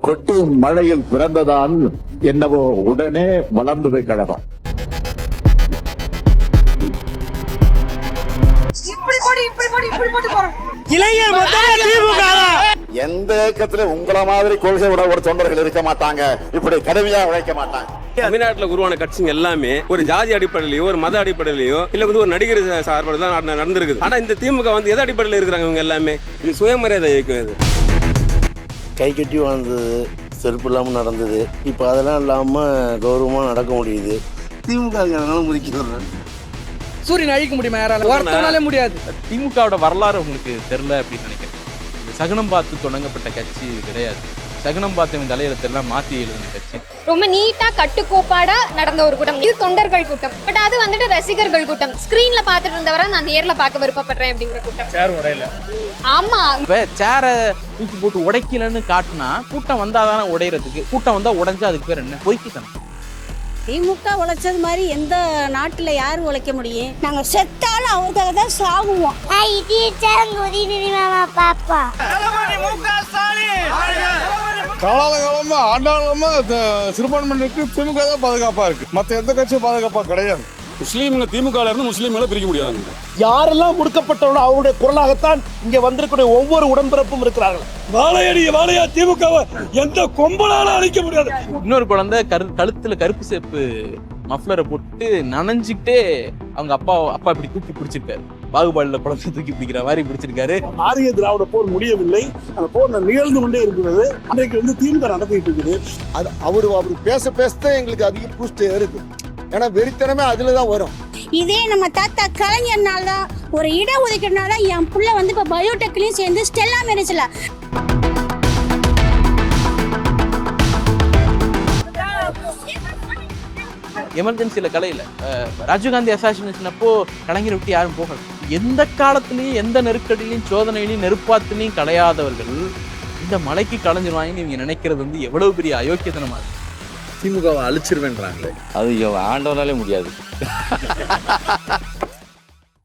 கொட்டும் மழையில் பிறந்ததான் என்னவோ உடனே வளர்ந்தது கழகம் எந்த இயக்கத்துல உங்கள மாதிரி கொள்கை உட ஒரு தொண்டர்கள் இருக்க மாட்டாங்க? இப்படி கடுமையா உழைக்க மாட்டாங்க. தமிழ்நாட்டுல உருவான கட்சிங்க எல்லாமே ஒரு ஜாதி அடிப்படையிலயோ ஒரு மத அடிப்படையிலயோ இல்ல வந்து ஒரு நடிகர் சார்பில் தான் நட- நடந்திருக்குது. ஆனா இந்த திமுக வந்து எது அடிப்படையில் இருக்கிறாங்க இவங்க எல்லாமே? இது சுயமரியாதை இயக்கம் இது. கை கட்டி வாழ்ந்தது செருப்பு இல்லாமல் நடந்தது. இப்போ அதெல்லாம் இல்லாமல் கௌரவமாக நடக்க முடியுது. திமுக வர்றேன் சூரியன் அழிக்க முடியுமா யாரால? ஒருத்தனாலே முடியாது. திமுகவோட வரலாறு உங்களுக்கு தெரில அப்படின்னு நினைக்கிறேன். சகுனம் பார்த்து தொடங்கப்பட்ட கட்சி கிடையாது. சகுனம் பார்த்தவன் தலையெழுத்தெல்லாம் மாற்றி எழுதின கட்சி. ரொம்ப நீட்டா கட்டுக்கோப்பாடா நடந்த ஒரு கூட்டம். இது தொண்டர்கள் கூட்டம். பட் அது வந்துட்டு ரசிகர்கள் கூட்டம். ஸ்கிரீன்ல பாத்துட்டு இருந்தவரை நான் நேர்ல பார்க்க விருப்பப்படுறேன் அப்படிங்கிற கூட்டம். சேர் உடையில. ஆமா. இப்போ சேரை தூக்கி போட்டு உடைக்கலன்னு காட்டினா கூட்டம் வந்தாதானே உடையறதுக்கு. கூட்டம் வந்தா உடைஞ்சா அதுக்கு பேர் என்ன? பொய்க்குத்தனம். திமுக உழைச்சது மாதிரி எந்த நாட்டுல யார் உழைக்க முடியும்? நாங்க செத்தாலும் அவங்களுக்காக தான் சாகுவோம். பாப்பா. காலாகாலமா ஆண்டாளமா சிறுபான்மையினருக்கு திமுக தான் பாதுகாப்பா இருக்கு. மத்த எந்த கட்சியும் பாதுகாப்பா கிடையாது. முஸ்லீம்ங்க திமுக இருந்து முஸ்லீம்களை பிரிக்க முடியாது யாரெல்லாம் முடுக்கப்பட்டவனோ அவருடைய குரலாகத்தான் இங்க வந்திருக்கக்கூடிய ஒவ்வொரு உடன்பிறப்பும் இருக்கிறார்கள். வாழையடி வாழையா திமுக எந்த கொம்பனால அழிக்க முடியாது. இன்னொரு குழந்தை கரு கழுத்துல கருப்பு சேப்பு மஃப்ளரை போட்டு நனைஞ்சுக்கிட்டே அவங்க அப்பா அப்பா இப்படி தூக்கி பிடிச்சிருக்காரு. பாகுபாடுல குழந்தை தூக்கி பிடிக்கிற மாதிரி பிடிச்சிருக்காரு. ஆரிய திராவிட போர் முடியவில்லை. அந்த போர் நிகழ்ந்து கொண்டே இருக்கிறது. அன்றைக்கு வந்து திமுக நடத்திட்டு இருக்குது. அது அவரு அவர் பேச பேசத்தான் எங்களுக்கு அதிக பூஸ்ட் ஏறுது ஏன்னா வெறித்தனமே அதுல தான் வரும். இதே நம்ம தாத்தா கலைஞர்னால தான் ஒரு இட ஒதுக்கீடுனால தான் என் புள்ள வந்து இப்ப பயோடெக்லயும் சேர்ந்து ஸ்டெல்லா மேரேஜ்ல எமர்ஜென்சியில் கலையில. ராஜீவ்காந்தி அசாசினேஷன் அப்போ கலைஞரை விட்டு யாரும் போகல. எந்த காலத்துலயும் எந்த நெருக்கடியிலையும் சோதனையிலையும் நெருப்பாத்துலையும் கலையாதவர்கள் இந்த மலைக்கு கலைஞ்சிருவாங்கன்னு இவங்க நினைக்கிறது வந்து எவ்வளவு பெரிய அயோக்கியத்தனமா இருக்கு. திமுகவை அழிச்சிருவேன்றாங்களே. அது ஆண்டவனாலே முடியாது.